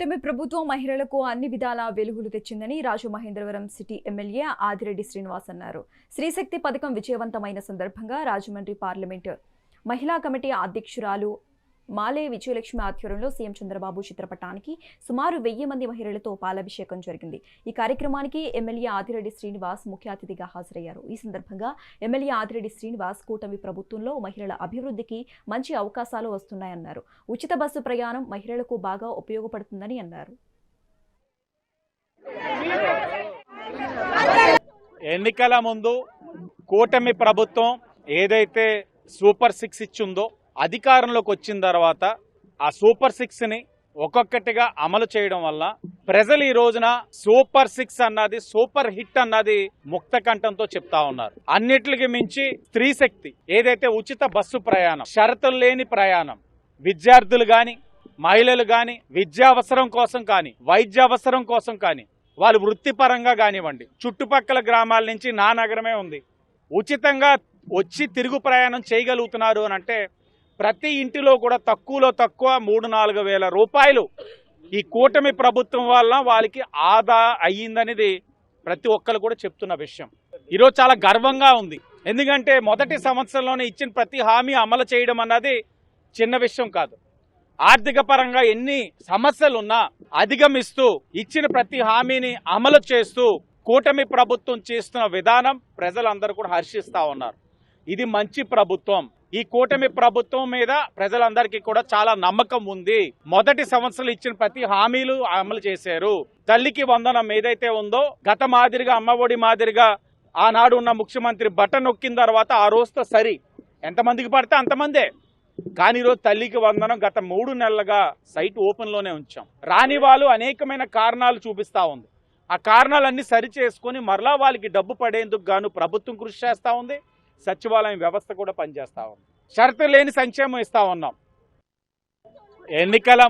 కూటమి ప్రభుత్వం మహిళలకు అన్ని విధాల వెలుగులు తెచ్చిందని రాజమహేంద్రవరం సిటీ ఎమ్మెల్యే ఆదిరెడ్డి శ్రీనివాస్ అన్నారు. స్త్రీశక్తి పథకం విజయవంతమైన సందర్భంగా రాజమండ్రి పార్లమెంటు మహిళా కమిటీ అధ్యక్షురాలు మాలే విజయలక్ష్మి ఆధ్వర్యంలో సీఎం చంద్రబాబు చిత్రపటానికి సుమారు వెయ్యి మంది మహిళలతో పాలాభిషేకం జరిగింది. ఈ కార్యక్రమానికి ఎమ్మెల్యే ఆదిరెడ్డి శ్రీనివాస్ ముఖ్య అతిథిగా హాజరయ్యారు. ఈ సందర్భంగా ఎమ్మెల్యే ఆదిరెడ్డి శ్రీనివాస్ కూటమి ప్రభుత్వంలో మహిళల అభివృద్ధికి మంచి అవకాశాలు వస్తున్నాయన్నారు. ఉచిత బస్సు ప్రయాణం మహిళలకు బాగా ఉపయోగపడుతుందని అన్నారు. ఎన్నికల ముందు కూటమి ప్రభుత్వం ఏదైతే సూపర్ సిక్స్ ఇచ్చిందో అధికారంలోకి వచ్చిన తర్వాత ఆ సూపర్ సిక్స్ని ఒక్కొక్కటిగా అమలు చేయడం వల్ల ప్రజలు ఈ రోజున సూపర్ సిక్స్ అన్నది సూపర్ హిట్ అన్నది ముక్త కంఠంతో చెప్తా ఉన్నారు. అన్నిటికి మించి స్త్రీ శక్తి ఏదైతే ఉచిత బస్సు ప్రయాణం షరతులు లేని ప్రయాణం విద్యార్థులు కానీ మహిళలు కానీ విద్యావసరం కోసం కానీ వైద్య అవసరం కోసం కానీ వాళ్ళు వృత్తిపరంగా కానివ్వండి చుట్టుపక్కల గ్రామాల నుంచి నా నగరమే ఉంది. ఉచితంగా వచ్చి తిరుగు ప్రయాణం చేయగలుగుతున్నారు అని అంటే ప్రతి ఇంటిలో కూడా తక్కువలో తక్కువ మూడు నాలుగు వేల రూపాయలు. ఈ కూటమి ప్రభుత్వం వల్ల వాళ్ళకి ఆదా అయ్యిందనేది ప్రతి ఒక్కరు కూడా చెప్తున్న విషయం. ఈరోజు చాలా గర్వంగా ఉంది. ఎందుకంటే మొదటి సంవత్సరంలోనే ఇచ్చిన ప్రతి హామీ అమలు చేయడం అన్నది చిన్న విషయం కాదు. ఆర్థిక పరంగా ఎన్ని సమస్యలు ఉన్నా అధిగమిస్తూ ఇచ్చిన ప్రతి హామీని అమలు చేస్తూ కూటమి ప్రభుత్వం చేస్తున్న విధానం ప్రజలందరూ కూడా హర్షిస్తూ ఉన్నారు. ఇది మంచి ప్రభుత్వం. ఈ కూటమి ప్రభుత్వం మీద ప్రజలందరికీ కూడా చాలా నమ్మకం ఉంది. మొదటి సంవత్సరం ఇచ్చిన ప్రతి హామీలు అమలు చేశారు. తల్లికి వందనం ఏదైతే ఉందో గత మాదిరిగా అమ్మఒడి మాదిరిగా ఆనాడు ఉన్న ముఖ్యమంత్రి బటన్ నొక్కిన తర్వాత ఆ రోజుతో సరి. ఎంతమందికి పడితే అంతమందే. కానీ ఈరోజు తల్లికి వందనం గత మూడు నెలలుగా సైట్ ఓపెన్లోనే ఉంచాం. రాని వాళ్ళు అనేకమైన కారణాలు చూపిస్తా ఉంది. ఆ కారణాలన్నీ సరి చేసుకొని మరలా వాళ్ళకి డబ్బు పడేందుకు గాను ప్రభుత్వం కృషి చేస్తూ ఉంది. సచివాలయం వ్యవస్థ కూడా పనిచేస్తూ ఉంది. షరతు లేని సంక్షేమం ఇస్తా ఉన్నాం. ఎన్నికల